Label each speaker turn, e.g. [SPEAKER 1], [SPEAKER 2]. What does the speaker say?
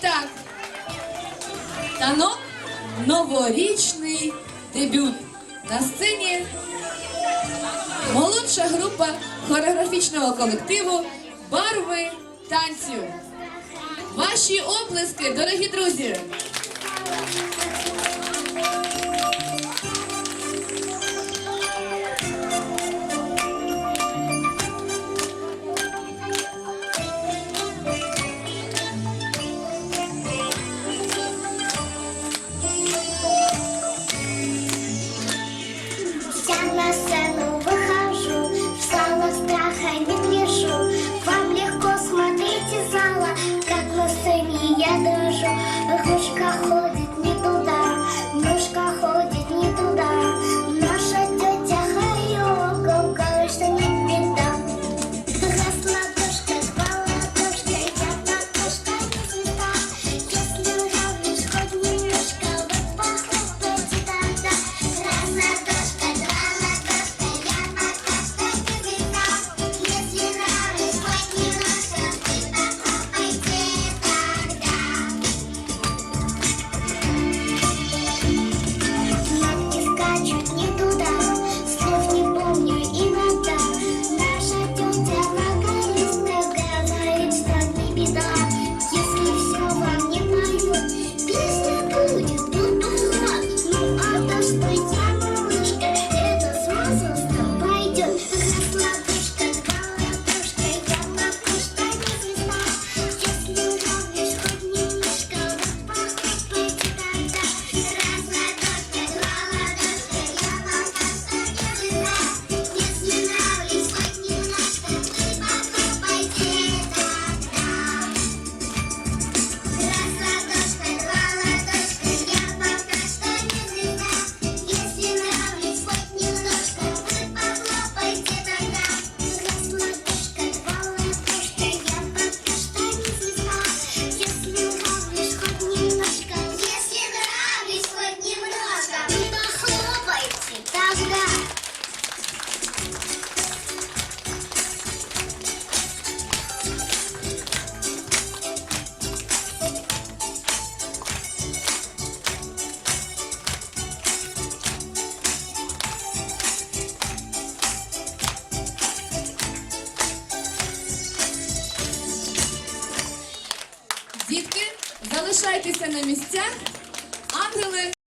[SPEAKER 1] так. Танок ну, новорічний дебют. На сцені молодша група хореографічного колективу Барви танцю. Ваші оплески, дорогі друзі! Дітки, залишайтеся на місцях. Ангели